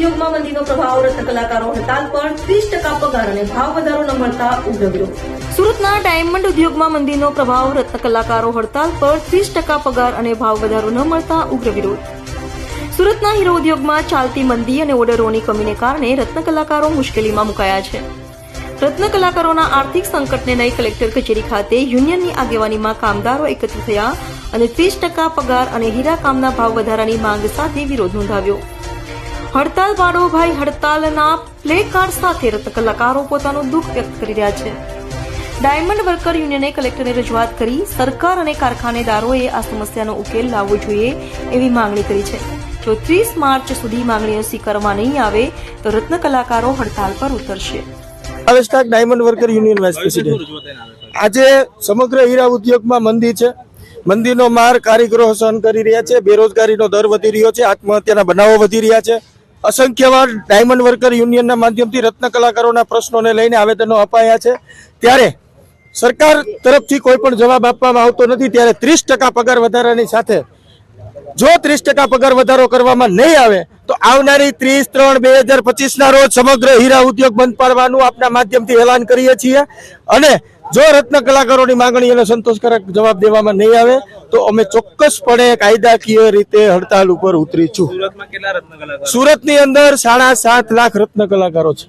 ઉદ્યોગમાં મંદીનો પ્રભાવ રત્ન કલાકારો હડતાલ પર ત્રીસ ટકા પગાર અને ભાવ વધારો ન મળતા સુરતના ડાયમંડ ઉદ્યોગમાં મંદીનો પ્રભાવ રત્ન કલાકારો હડતાલ પર ત્રીસ ટકા પગાર અને ભાવ વધારો ન મળતા ઉગ્ર વિરોધ સુરતના હીરો ઉદ્યોગમાં ચાલતી મંદી અને ઓર્ડરોની કમીને કારણે રત્ન કલાકારો મુશ્કેલીમાં મુકાયા છે. રત્ન કલાકારોના આર્થિક સંકટને લઈ કલેક્ટર કચેરી ખાતે યુનિયનની આગેવાનીમાં કામદારો એકત્ર થયા અને ત્રીસ ટકા પગાર અને હીરા કામના ભાવ વધારાની માંગ સાથે વિરોધ નોંધાવ્યો. હડતાલ વાળો ભાઈ હડતાલના પ્લે કાર્ડ સાથે કલાકારો પોતાનું દુઃખ વ્યક્ત કરી રહ્યા છે. ડાયમંડ વર્કર યુનિયને કલેક્ટરને રજૂઆત કરી સરકાર અને કારખાનેદારોએ આ સમસ્યાનો ઉકેલ લાવવો જોઈએ એવી માંગણી કરી છે. જો ત્રીસ માર્ચ સુધી માંગણીઓ સ્વીકારવામાં નહીં આવે, તો રત્ન કલાકારો હડતાલ પર ઉતરશે. Bhavesh diamond worker union vice president. આજે સમગ્ર હીરા ઉદ્યોગમાં મંદી છે. મંદીનો માર કારીગરો સહન કરી રહ્યા છે. બેરોજગારીનો દર વધી રહ્યો છે. આત્મહત્યાના બનાવો વધી રહ્યા છે. અસંખ્ય વાર ડાયમંડ વર્કર યુનિયનના માધ્યમથી રત્ન કલાકારોના પ્રશ્નોને લઈને આવેદનો અપાયા છે. ત્યારે સરકાર તરફથી કોઈ પણ જવાબ આપવામાં આવતો નથી, ત્યારે ત્રીસ પગાર વધારાની સાથે જો ત્રીસ પગાર વધારો કરવામાં નહીં આવે, તો આવનારી ત્રીસ, ત્રણ, બે હજાર પચીસના રોજ સમગ્ર હીરા ઉદ્યોગ બંધ પાડવાનું આપના માધ્યમથી એલાન કરીએ છીએ. અને જો રત્ન કલાકારોની માંગણીઓને સંતોષકારક જવાબ દેવામાં નહીં આવે તો અમે ચોક્કસપણે કાયદાકીય રીતે હડતાલ ઉપર ઉતરીશું. સુરતની અંદર સાડા સાત લાખ રત્ન કલાકારો છે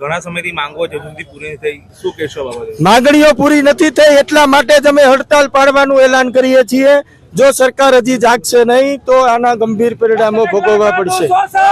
ઘણા સમયથી માંગો છે પૂરી થઈ. શું કહેશો માંગણીઓ પૂરી નથી થઈ એટલા માટે જ અમે હડતાલ પાડવાનું એલાન કરીએ છીએ. જો સરકાર હજી જાગશે નહીં તો આના ગંભીર પરિણામો ભોગવવા પડશે.